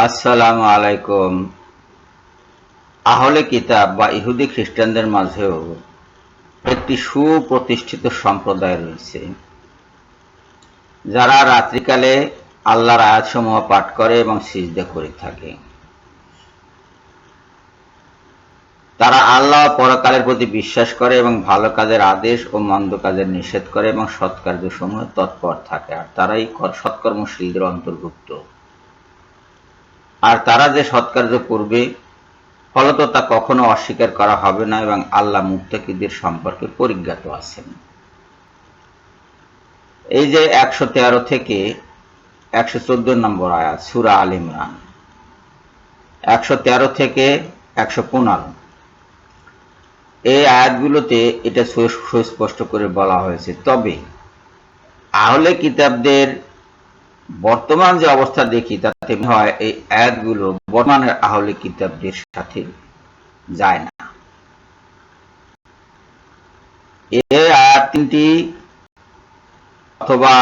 আসসালামু আলাইকুম। আহলে কিতাব বা ইহুদি খ্রিস্টানদের মাঝেও একটি সুপ্রতিষ্ঠিত সম্প্রদায় রয়েছে। যারা রাত্রিকালে আল্লাহর আয়াতসমূহ পাঠ করে এবং সিজদা করে থাকে। তারা আল্লাহ পরকালের প্রতি বিশ্বাস করে এবং ভালো কাজের আদেশ ও মন্দ কাজের নিষেধ করে এবং সৎকার্যসমূহে তৎপর থাকে। আর তারাই কর- সৎকর্মশীলদের অন্তর্ভুক্ত। আর তারা যে সৎকার্য করবে, ফলত তা কখনো অস্বীকার করা হবে না এবং আল্লাহ মুক্তাকিদের সম্পর্কে পরিজ্ঞাত আছেন। এই যে একশো তেরো থেকে একশো চোদ্দ নম্বর আয়াত, সুরা আল ইমরান। একশো তেরো থেকে একশো পনেরো। এই আয়াতগুলোতে এটা সুস্পষ্ট করে বলা হয়েছে। তবে আহলে কিতাবদের বর্তমান যে অবস্থা দেখি, তাতে হয় এই আয়াতগুলো বর্তমানের আহলে কিতাবদের সাথে যায় না। আয়াত তিনটি, অথবা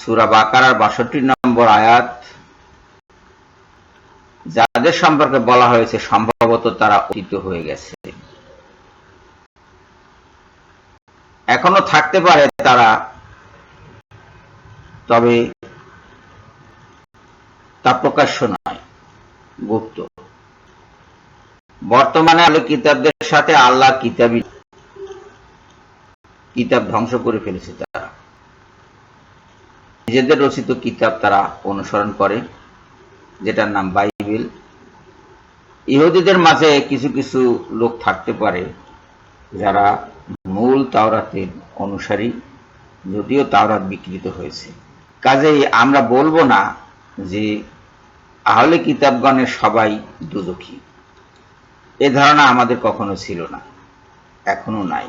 সুরা বাকারার বাষট্টি নম্বর আয়াত, যাদের সম্পর্কে বলা হয়েছে, সম্ভবত তারা অতীত হয়ে গেছে। এখনও থাকতে পারে তারা, তবে তা প্রকাশ্য নয়। গুপ্ত। বর্তমানে আলো কিতাবদের সাথে আল্লাহ কিতাবই কিতাব ধ্বংস করে ফেলেছে তারা। নিজেদের রচিত কিতাব তারা অনুসরণ করে, যেটার নাম বাইবেল। ইহুদিদের মাঝে কিছু কিছু লোক থাকতে পারে, যারা মূল তাওরাতের অনুসারী, যদিও তাওরাত বিকৃত হয়েছে। কাজেই আমরা বলব না যে আহলে কিতাবগণের সবাই দুদখী। এ ধারণা আমাদের কখনো ছিল না, এখনও নাই।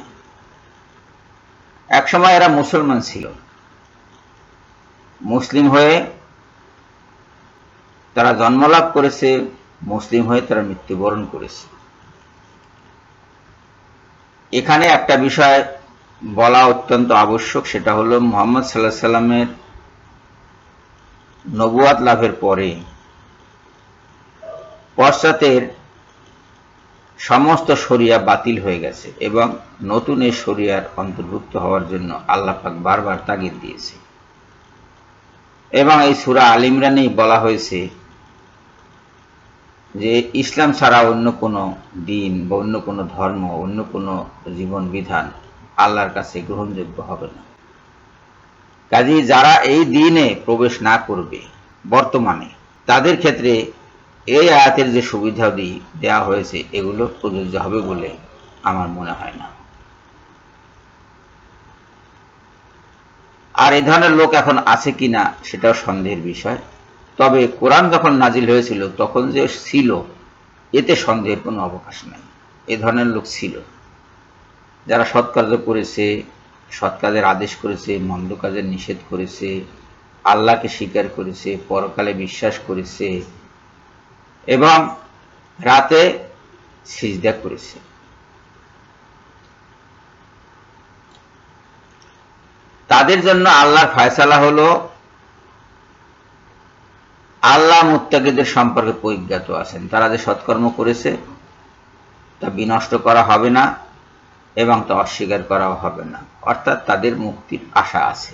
একসময় এরা মুসলমান ছিল। মুসলিম হয়ে তারা জন্মলাভ করেছে, মুসলিম হয়ে তারা মৃত্যুবরণ করেছে। এখানে একটা বিষয় বলা অত্যন্ত আবশ্যক, সেটা হলো মোহাম্মদ সাল্লাহ সাল্লামের নবুয়াত লাভের পরে পশ্চাতের সমস্ত শরিয়া বাতিল হয়ে গেছে এবং নতুন এই শরিয়ার অন্তর্ভুক্ত হওয়ার জন্য আল্লাহ পাক বারবার তাগিদ দিয়েছে। এবং এই সুরা আল ইমরানেই বলা হয়েছে যে ইসলাম ছাড়া অন্য কোনো দিন বা অন্য কোনো ধর্ম, অন্য কোনো জীবন বিধান আল্লাহর কাছে গ্রহণযোগ্য হবে না। কাজেই যারা এই দিনে প্রবেশ না করবে বর্তমানে, তাদের ক্ষেত্রে এই আয়াতের যে সুবিধাদি দেওয়া হয়েছে, এগুলো প্রযোজ্য হবে বলে আমার মনে হয় না। আর এই ধরনের লোক এখন আছে কিনা সেটাও সন্দেহের বিষয়। তবে কোরআন যখন নাজিল হয়েছিল, তখন যে ছিল, এতে সন্দেহের কোনো অবকাশ নাই। এ ধরনের লোক ছিল। যারা সৎকার্য করেছে, সৎ কাজের আদেশ করেছে, মন্দ কাজের নিষেধ করেছে, আল্লাহকে স্বীকার করেছে, পরকালে বিশ্বাস করেছে এবং রাতে সিজদা করেছে। তাদের জন্য আল্লাহর ফয়সালা হলো, আল্লাহ মুত্তাকিদের সম্পর্কে পরিজ্ঞাত আছেন। তারা যে সৎকর্ম করেছে, তা বিনষ্ট করা হবে না এবং তা অস্বীকার করাও হবে না। অর্থাৎ তাদের মুক্তির আশা আছে।